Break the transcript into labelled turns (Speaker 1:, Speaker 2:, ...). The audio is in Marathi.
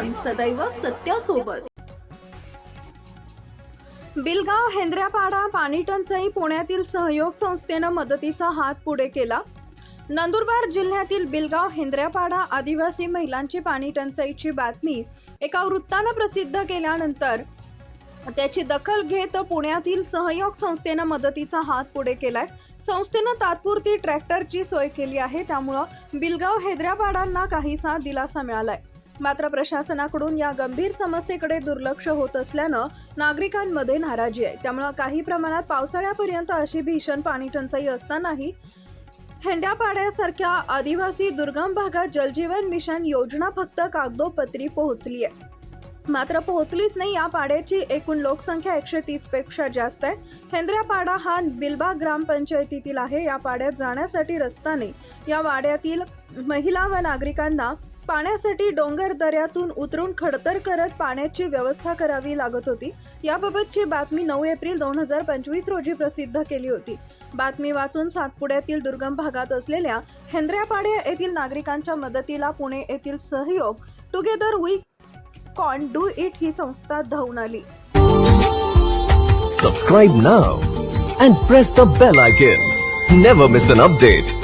Speaker 1: सदैव सत्यासोबत. बिलगाव हेंद्र्यापाडा पाणी टंचाई पुण्यातील सहयोग संस्थेनं मदतीचा हात पुढे केला. नंदुरबार जिल्ह्यातील बिलगाव हेंद्र्यापाडा आदिवासी महिलांची पाणी टंचाईची बातमी एका वृत्तानं प्रसिद्ध केल्यानंतर त्याची दखल घेत पुण्यातील सहयोग संस्थेनं मदतीचा हात पुढे केलाय. संस्थेनं तात्पुरती ट्रॅक्टरची सोय केली आहे त्यामुळं बिलगाव हैदराबादांना काहीसा दिलासा मिळालाय. मात्र प्रशासनाकडून या गंभीर समस्येकडे दुर्लक्ष होत असल्यानं नागरिकांमध्ये नाराजी आहे. त्यामुळं काही प्रमाणात पावसाळ्यापर्यंत अशी भीषण पाणी टंचाई असतानाही हेंड्यापाड्यासारख्या आदिवासी दुर्गम भागात जलजीवन मिशन योजना फक्त कागदोपत्री पोहोचली आहे मात्र पोहोचलीच नाही या पाड्याची एकूण लोकसंख्या एकशे तीसपेक्षा जास्त आहे. हेंद्रापाडा हा बिलबा ग्रामपंचायतीतील आहे. या पाड्यात जाण्यासाठी रस्ता नाही. या वाड्यातील महिला व नागरिकांना पाण्यासाठी डोंगर दऱ्यातून उतरून खडतर करत पाण्याची व्यवस्था करावी लागत होती. याबाबतची बातमी नऊ एप्रिल दोन हजार पंचवीस रोजी प्रसिद्ध केली होती. बातमी वाचून सातपुड्यातील दुर्गम भागात असलेल्या हेंद्र्यापाडे येथील नागरिकांच्या मदतीला पुणे येथील Sahyog together we can do it ही संस्था धावून आली.
Speaker 2: Subscribe now and press the bell icon never miss an update